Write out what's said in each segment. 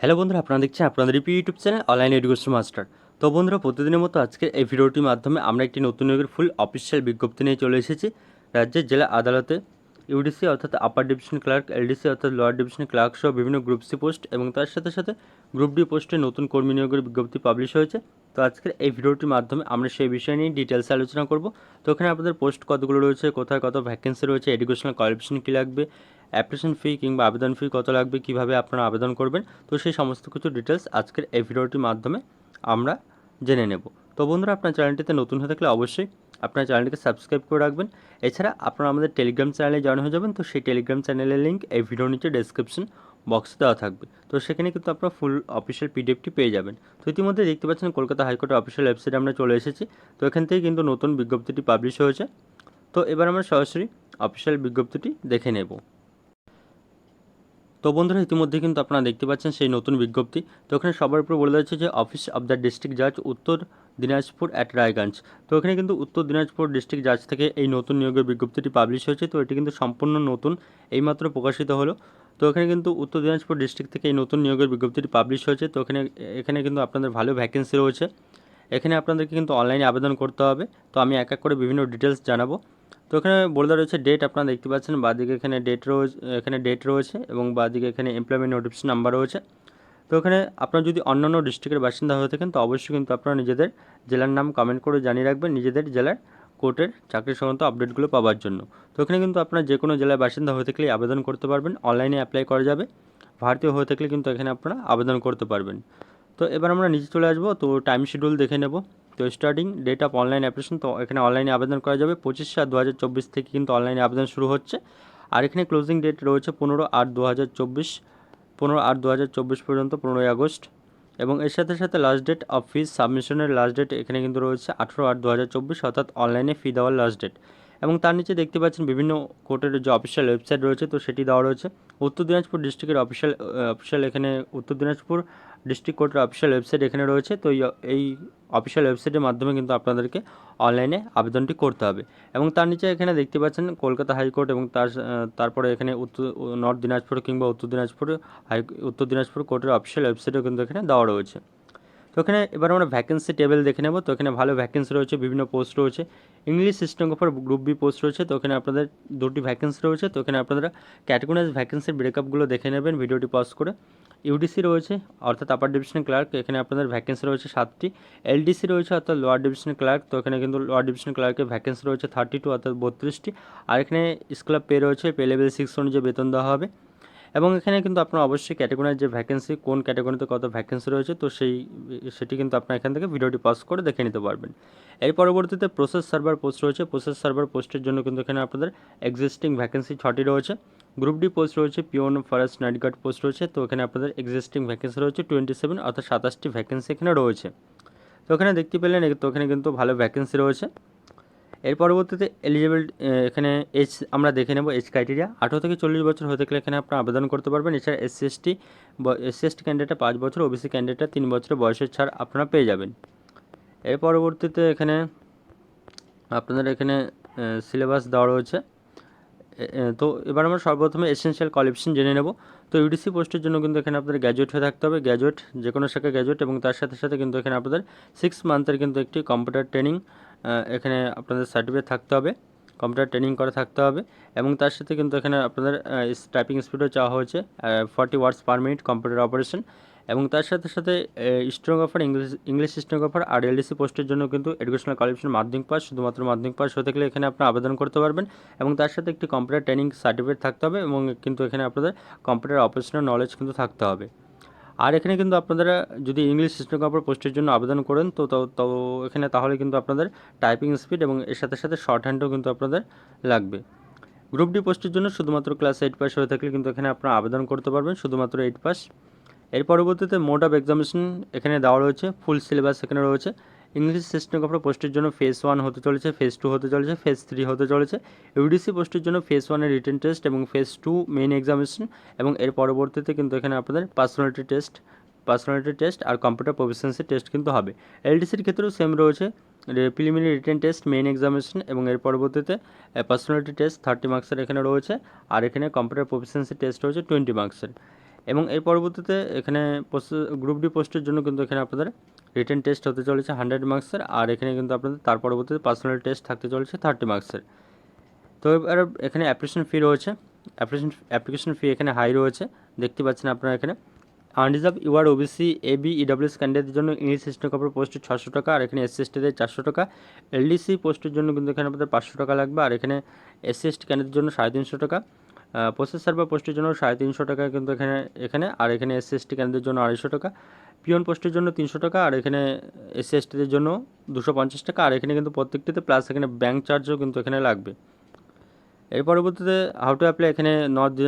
Hello বন্ধুরা, আপনারা দেখছেন আপনাদের EP YouTube channel online education master তো বন্ধুরা, প্রতিদিনের মতো আজকে এই ভিডিওটির মাধ্যমে আমরা একটি নতুন নিয়োগের ফুল অফিসিয়াল বিজ্ঞপ্তি নিয়ে চলে এসেছি। রাজ্যের জেলা আদালতে ইউডিসি অর্থাৎ আপার ডিভিশন ক্লার্ক এলডিসি অর্থাৎ লোয়ার ডিভিশন ক্লার্ক সহ বিভিন্ন গ্রুপ সি পোস্ট এবং তার সাথে সাথে গ্রুপ ডি পোস্টে নতুন কর্মী নিয়োগের বিজ্ঞপ্তি পাবলিশ হয়েছে। তো আজকের এই ভিডিওটির মাধ্যমে আমরা সেই বিষয় নিয়ে ডিটেলসে আলোচনা করব। তো ওখানে আপনাদের পোস্ট কতগুলো রয়েছে, কোথায় কত ভ্যাকেন্সি রয়েছে এডুকেশনাল কোয়ালিফিকেশন কী লাগবে অ্যাপ্লিকেশন ফি কিংবা আবেদন ফি কত লাগবে, কীভাবে আপনারা আবেদন করবেন, তো সেই সমস্ত কিছু ডিটেলস আজকের এই ভিডিওটির মাধ্যমে আমরা জেনে নেব। তো বন্ধুরা, আপনার চ্যানেলটিতে নতুন হয়ে থাকলে অবশ্যই আপনার চ্যানেলটিকে সাবস্ক্রাইব করে রাখবেন। এছাড়া আপনারা আমাদের টেলিগ্রাম চ্যানেলে জয়েন হয়ে যাবেন, তো সেই টেলিগ্রাম চ্যানেলের লিঙ্ক এই ভিডিওর নিচে ডেসক্রিপশন বক্সে দেওয়া থাকবে। তো সেখানে কিন্তু আপনারা ফুল অফিসিয়াল পিডিএফটি পেয়ে যাবেন। তো ইতিমধ্যে দেখতে পাচ্ছেন কলকাতা হাইকোর্টের অফিসিয়াল ওয়েবসাইটে আমরা চলে এসেছি। তো এখান থেকে কিন্তু নতুন বিজ্ঞপ্তিটি পাবলিশ হয়েছে। তো এবার আমরা সরাসরি অফিসিয়াল বিজ্ঞপ্তিটি দেখে নেব। তো বন্ধুরা, ইতিমধ্যে কিন্তু আপনারা দেখতে পাচ্ছেন সেই নতুন বিজ্ঞপ্তি। তো ওখানে সবার উপরে বলে যাচ্ছে যে অফিস অফ দ্য ডিস্ট্রিক্ট জাজ উত্তর দিনাজপুর অ্যাট রায়গঞ্জ তো এখানে কিন্তু উত্তর দিনাজপুর ডিস্ট্রিক্ট জাজ থেকে এই নতুন নিয়োগের বিজ্ঞপ্তিটি পাবলিশ হয়েছে। তো এটি কিন্তু সম্পূর্ণ নতুন, এইমাত্র প্রকাশিত হলো। তো এখানে কিন্তু উত্তর দিনাজপুর ডিস্ট্রিক্ট থেকে এই নতুন নিয়োগের বিজ্ঞপ্তিটি পাবলিশ হয়েছে। তো এখানে এখানে কিন্তু আপনাদের ভালো ভ্যাকেন্সি রয়েছে। এখানে আপনাদেরকে কিন্তু অনলাইনে আবেদন করতে হবে। তো আমি এক এক করে বিভিন্ন ডিটেলস জানাব। তো এখানে বলে দেওয়া রয়েছে ডেট আপনারা দেখতে পাচ্ছেন। বাদিকে এখানে ডেট রয়েছে, এখানে ডেট রয়েছে এবং বাদিকে এখানে এমপ্লয়মেন্ট নোটিফিকেশন নাম্বার রয়েছে। তো এখানে আপনারা যদি অন্যান্য ডিস্ট্রিক্টের বাসিন্দা হয়ে থাকেন, তো অবশ্যই কিন্তু আপনারা নিজেদের জেলার নাম কমেন্ট করে জানিয়ে রাখবেন। নিজেদের জেলার কোর্টের চাকরি সংক্রান্ত আপডেটগুলো পাওয়ার জন্য। তো এখানে কিন্তু আপনার যে কোনো জেলার বাসিন্দা হয়ে থাকলে আবেদন করতে পারবেন। অনলাইনে অ্যাপ্লাই করা যাবে। ভারতীয় হয়ে থাকলে কিন্তু এখানে আপনারা আবেদন করতে পারবেন। তো এবার আমরা নিচে চলে আসব। তো টাইম শিডিউল দেখে নেব। তো starting date of online application তো এখানে অনলাইনে আবেদন করা যাবে। পঁচিশ সাত দু থেকে কিন্তু অনলাইনে আবেদন শুরু হচ্ছে। আর এখানে ক্লোজিং ডেট রয়েছে পনেরো আট দু হাজার চব্বিশ। পনেরো আট দু হাজার চব্বিশ পর্যন্ত পনেরোই আগস্ট। এবং এর সাথে সাথে লাস্ট ডেট অফ সাবমিশনের লাস্ট ডেট এখানে কিন্তু রয়েছে আঠেরো আট দু হাজার চব্বিশ, অর্থাৎ অনলাইনে ফি দেওয়ার লাস্ট ডেট এবং তার নিচে দেখতে পাচ্ছেন বিভিন্ন কোর্টের যে অফিসিয়াল ওয়েবসাইট রয়েছে, তো সেটি দেওয়া রয়েছে। উত্তর দিনাজপুর ডিস্ট্রিক্টের অফিসিয়াল অফিসিয়াল এখানে উত্তর দিনাজপুর ডিস্ট্রিক্ট কোর্টের অফিসিয়াল ওয়েবসাইট এখানে রয়েছে। তো এই অফিসিয়াল ওয়েবসাইটের মাধ্যমে কিন্তু আপনাদেরকে অনলাইনে আবেদনটি করতে হবে। এবং তার নিচে এখানে দেখতে পাচ্ছেন কলকাতা হাইকোর্ট এবং তার, তারপরে এখানে উত্তর, নর্থ দিনাজপুর কিংবা উত্তর দিনাজপুর হাই, উত্তর দিনাজপুর কোর্টের অফিসিয়াল ওয়েবসাইটও কিন্তু এখানে দেওয়া রয়েছে। তো এখানে এবার আমরা ভ্যাকেন্সি টেবিল দেখে নেব। তো এখানে ভালো ভ্যাকেন্সি রয়েছে, বিভিন্ন পোস্ট রয়েছে। English stenographer group B post রয়েছে। তো এখানে আপনাদের দুটি ভ্যাকেন্সি রয়েছে। তো এখানে আপনারা ক্যাটেগরাইজ ভ্যাকেন্সির ব্রেকআপগুলো দেখে নেবেন ভিডিওটি পজ করে। ইউডিসি রয়েছে, অর্থাৎ আপার ডিভিশন ক্লার্ক এখানে আপনাদের ভ্যাকেন্সি রয়েছে সাতটি। এলডিসি রয়েছে, অর্থাৎ লোয়ার ডিভিশন ক্লার্ক তো এখানে কিন্তু লোয়ার ডিভিশন ক্লার্কের ভ্যাকেন্সি রয়েছে থার্টি টু অর্থাৎ বত্রিশটি। আর এখানে স্কুল পে রয়েছে পে লেভেল সিক্স অনুযায়ী বেতন দেওয়া হবে। এবং এখানে কিন্তু আপনার অবশ্যই ক্যাটাগরির যে ভ্যাকেন্সি কোন ক্যাটাগরিতে কত ভ্যাকেন্সি রয়েছে, তো সেই, সেটি কিন্তু আপনার এখান থেকে ভিডিওটি পাস করে দেখে নিতে পারবেন। এর পরবর্তীতে প্রসেস সার্ভার পোস্ট রয়েছে। প্রসেস সার্ভার পোস্টের জন্য কিন্তু এখানে আপনাদের এক্সিস্টিং ভ্যাকেন্সি ছটি রয়েছে। গ্রুপ ডি পোস্ট রয়েছে peon forest night guard post রয়েছে, তো এখানে আপনাদের এক্সিস্টিং ভ্যাকেন্সি রয়েছে টোয়েন্টি সেভেন অর্থাৎ সাতাশটি ভ্যাকেন্সি এখানে রয়েছে। তো এখানে দেখতে পেলেন তো এখানে কিন্তু ভালো ভ্যাকেন্সি রয়েছে। এর পরবর্তীতে এলিজিবল এখানে এজ আমরা দেখে নেব এজ ক্রাইটেরিয়া আঠেরো থেকে চল্লিশ বছর হতে গেলে এখানে আপনারা আবেদন করতে পারবেন। এছাড়া এসসি এসটি এসসি এসটি ক্যান্ডিডেটটা পাঁচ বছর ওবিসি ক্যান্ডিডেটটা তিন বছর বয়সের ছাড় আপনারা পেয়ে যাবেন। এর পরবর্তীতে এখানে আপনাদের এখানে সিলেবাস দেওয়া রয়েছে। তো এবার আমরা সর্বপ্রথমে এসেনশিয়াল কোয়ালিফিকেশন জেনে নেব। তো ইউডিসি পোস্টের জন্য কিন্তু এখানে আপনাদের গ্র্যাজুয়েট হয়ে থাকতে হবে। গ্র্যাজুয়েট যে কোনো শাখায় গ্র্যাজুয়েট এবং তার সাথে সাথে কিন্তু এখানে আপনাদের সিক্স মান্থের কিন্তু একটি কম্পিউটার ট্রেনিং এখানে আপনাদের সার্টিফিকেট থাকতে হবে। কম্পিউটার ট্রেনিং করা থাকতে হবে এবং তার সাথে কিন্তু এখানে আপনাদের টাইপিং স্পিডও চাওয়া হয়েছে forty words per minute computer operation এবং তার সাথে সাথে স্টেনোগ্রাফার ইংলিশ ইংলিশ স্টেনোগ্রাফার আর এলডিসি পোস্টের জন্য কিন্তু এডুকেশনাল কোয়ালিফিকেশন মাধ্যমিক পাস শুধুমাত্র মাধ্যমিক পাস হতে গেলে এখানে আপনারা আবেদন করতে পারবেন এবং তার সাথে একটি কম্পিউটার ট্রেনিং সার্টিফিকেট থাকতে হবে এবং কিন্তু এখানে আপনাদের কম্পিউটার অপারেশনাল নলেজ কিন্তু থাকতে হবে। আর এখানে কিন্তু আপনারা যদি ইংলিশ স্টেনোগ্রাফার পোস্টের জন্য আবেদন করেন, তো তো এখানে তাহলে কিন্তু আপনাদের টাইপিং স্পিড এবং এর সাথে সাথে শর্ট হ্যান্ডও কিন্তু আপনাদের লাগবে। গ্রুপ ডি পোস্টের জন্য শুধুমাত্র ক্লাস এইট পাস হয়ে থাকলে কিন্তু এখানে আপনারা আবেদন করতে পারবেন, শুধুমাত্র এইট পাস এর পরবর্তীতে মোড অফ এক্সামিনেশন এখানে দেওয়া রয়েছে ফুল সিলেবাস এখানে রয়েছে। ইংলিশ সিস্টেমোগ্রাফার পোস্টের জন্য ফেজ ওয়ান হতে চলেছে ফেজ টু হতে চলেছে ফেজ থ্রি হতে চলেছে। ইউডিসি পোস্টের জন্য ফেজ ওয়ানের রিটেন টেস্ট এবং ফেজ টু মেইন এক্সামিনেশন এবং এর পরবর্তীতে কিন্তু এখানে আপনাদের পার্সোনালিটি টেস্ট পার্সোনালিটি টেস্ট আর কম্পিউটার প্রফিসিয়েন্সি টেস্ট কিন্তু হবে। এলডিসির ক্ষেত্রেও সেম রয়েছে। Preliminary written test main examination এবং এর পরবর্তীতে পার্সোনালিটি টেস্ট থার্টি মার্কসের এখানে রয়েছে। আর এখানে কম্পিউটার প্রফিসিয়েন্সি টেস্ট রয়েছে টোয়েন্টি মার্কসের এবং এর পরবর্তীতে এখানে গ্রুপ ডি পোস্টের জন্য কিন্তু এখানে আপনাদের রিটেন টেস্ট হতে চলেছে হান্ড্রেড মার্কসের আর এখানে কিন্তু আপনাদের তার পরবর্তীতে পার্সোনাল টেস্ট থাকতে চলেছে থার্টি মার্কসের তো এবার এখানে অ্যাপ্লিকেশন ফি রয়েছে। অ্যাপ্লিকেশন অ্যাপ্লিকেশন ফি এখানে হাই রয়েছে। দেখতে পাচ্ছেন আপনারা এখানে। Unreserve UR OBC AB EWS ক্যান্ডিডেটদের জন্য ইংলিশ সিস্টেম কাপড় পোস্টে ছশো টাকা, আর এখানে এসসি এসটিদের চারশো টাকা। এলডিসি পোস্টের জন্য কিন্তু এখানে আপনাদের পাঁচশো টাকা লাগবে, আর এখানে এসসি এসটি ক্যান্ডিডেটের জন্য সাড়ে তিনশো টাকা। প্রসেস সার্ভার পোস্টের জন্য সাড়ে তিনশো টাকা কিন্তু এখানে এখানে, আর এখানে এসসি এসটি ক্যান্ডিডেটের জন্য আড়াইশো টাকা। পিওন পোস্টের জন্য তিনশো টাকা, আর এখানে এসসি এসটিদের জন্য দুশো পঞ্চাশ টাকা, আর এখানে কিন্তু প্রত্যেকটিতে প্লাস এখানে ব্যাঙ্ক চার্জও কিন্তু এখানে লাগবে। এর পরবর্তীতে হাউ টু অ্যাপ্লাই এখানে north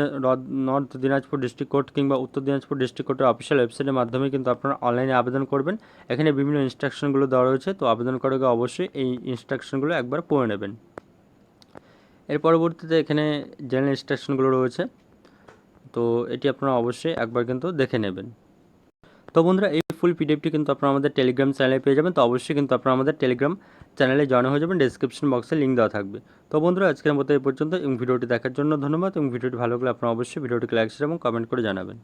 north- Dinajpur district court কিংবা উত্তর দিনাজপুর ডিস্ট্রিক্ট কোর্টের অফিসিয়াল ওয়েবসাইটের মাধ্যমে কিন্তু আপনারা অনলাইনে আবেদন করবেন। এখানে বিভিন্ন ইনস্ট্রাকশনগুলো দেওয়া রয়েছে, তো আবেদন আগে অবশ্যই এই ইনস্ট্রাকশনগুলো একবার পড়ে নেবেন। এর পরবর্তীতে এখানে জেনারেল ইনস্ট্রাকশনগুলো রয়েছে। তো এটি আপনারা অবশ্যই একবার কিন্তু দেখে নেবেন। তো বন্ধুরা, এই ফুল পিডিএফটি কিন্তু আপনারা আমাদের টেলিগ্রাম চ্যানেলে পেয়ে যাবেন। তো অবশ্যই কিন্তু আপনারা আমাদের টেলিগ্রাম চ্যানেলে জয়েন হয়ে যাবেন। ডিসক্রিপশন বক্সে লিঙ্ক দেওয়া থাকবে। তো বন্ধুরা, আজকের মতো এই পর্যন্ত। এবং ভিডিওটি দেখার জন্য ধন্যবাদ। এবং ভিডিওটি ভালো লাগলে আপনারা অবশ্যই ভিডিওটিকে লাইক শেয়ার এবং কমেন্ট করে জানাবেন।